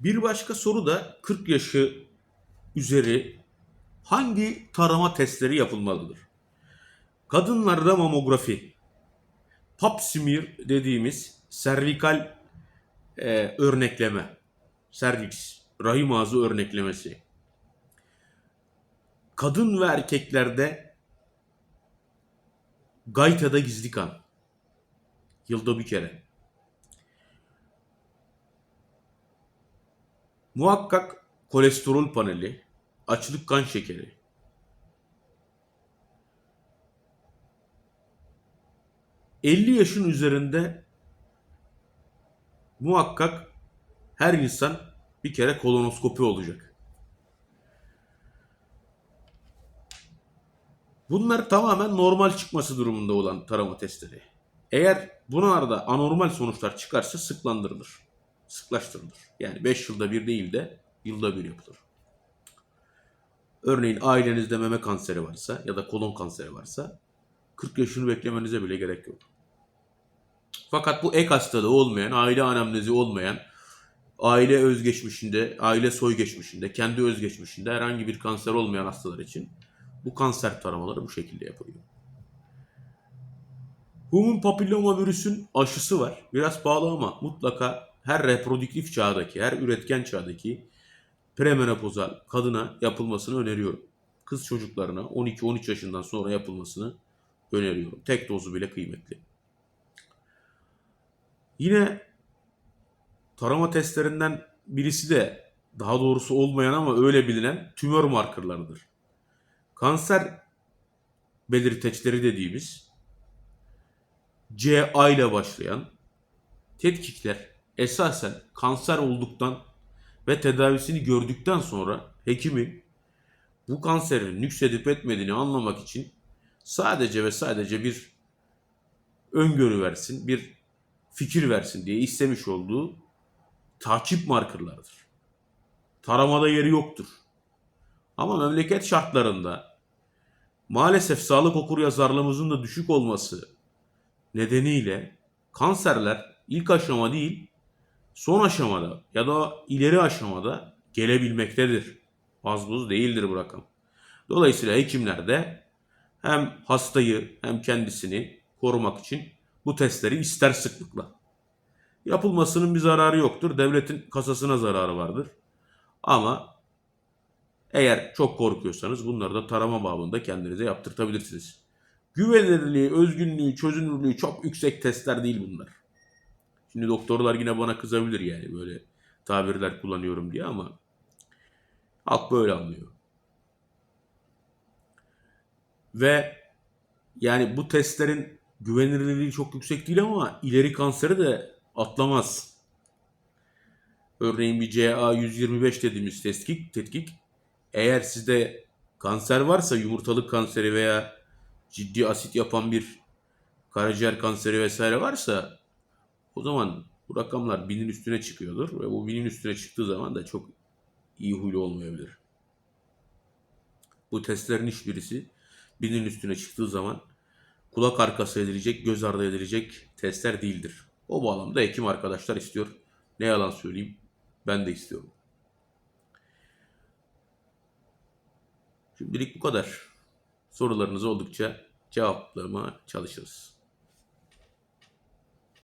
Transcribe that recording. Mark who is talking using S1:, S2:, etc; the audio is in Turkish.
S1: Bir başka soru da 40 yaşı üzeri hangi tarama testleri yapılmalıdır? Kadınlarda mamografi, pap smear dediğimiz servikal e, örnekleme, serviks, rahim ağzı örneklemesi. Kadın ve erkeklerde gaytada gizli kan. Yılda bir kere. Muhakkak kolesterol paneli, açlık kan şekeri. ...50 yaşın üzerinde... ...muhakkak... ...her insan... ...bir kere kolonoskopi olacak. Bunlar tamamen normal çıkması durumunda olan tarama testleri. Eğer bunlarda anormal sonuçlar çıkarsa sıklandırılır. Sıklaştırılır. Yani 5 yılda bir değil de yılda bir yapılır. Örneğin ailenizde meme kanseri varsa ya da kolon kanseri varsa 40 yaşını beklemenize bile gerek yok. Fakat bu ek hastalığı olmayan, aile anamnezi olmayan, aile özgeçmişinde, aile soy geçmişinde, kendi özgeçmişinde herhangi bir kanser olmayan hastalar için bu kanser taramaları bu şekilde yapılıyor. Human papilloma virüsün aşısı var. Biraz pahalı ama mutlaka her reprodüktif çağdaki, her üretken çağdaki premenopozal kadına yapılmasını öneriyorum. Kız çocuklarına 12-13 yaşından sonra yapılmasını öneriyorum. Tek dozu bile kıymetli. Yine tarama testlerinden birisi de daha doğrusu olmayan ama öyle bilinen tümör markerlarıdır. Kanser belirteçleri dediğimiz CA ile başlayan tetkikler esasen kanser olduktan ve tedavisini gördükten sonra hekimin bu kanserin nüksedip etmediğini anlamak için sadece ve sadece bir öngörü versin, bir fikir versin diye istemiş olduğu takip markerlarıdır. Taramada yeri yoktur. Ama memleket şartlarında maalesef sağlık okur yazarlığımızın da düşük olması nedeniyle kanserler ilk aşama değil son aşamada ya da ileri aşamada gelebilmektedir. Az buz değildir bu rakam. Dolayısıyla hekimler de hem hastayı hem kendisini korumak için bu testleri ister sıklıkla. Yapılmasının bir zararı yoktur. Devletin kasasına zararı vardır. Ama eğer çok korkuyorsanız bunları da tarama babında kendinize yaptırtabilirsiniz. Güvenilirliği, özgünlüğü, çözünürlüğü çok yüksek testler değil bunlar. Şimdi doktorlar yine bana kızabilir yani böyle tabirler kullanıyorum diye ama halk böyle anlıyor. Ve yani bu testlerin güvenilirliği çok yüksek değil ama ileri kanseri de atlamaz. Örneğin bir CA125 dediğimiz tetkik, tetkik eğer sizde kanser varsa yumurtalık kanseri veya ciddi asit yapan bir karaciğer kanseri vesaire varsa o zaman bu rakamlar binin üstüne çıkıyordur ve bu binin üstüne çıktığı zaman da çok iyi huylu olmayabilir. Bu testlerin hiçbirisi binin üstüne çıktığı zaman kulak arkası edilecek, göz ardı edilecek testler değildir. O bağlamda hekim arkadaşlar istiyor. Ne yalan söyleyeyim ben de istiyorum. Şimdilik bu kadar. Sorularınız oldukça cevaplamaya çalışırız.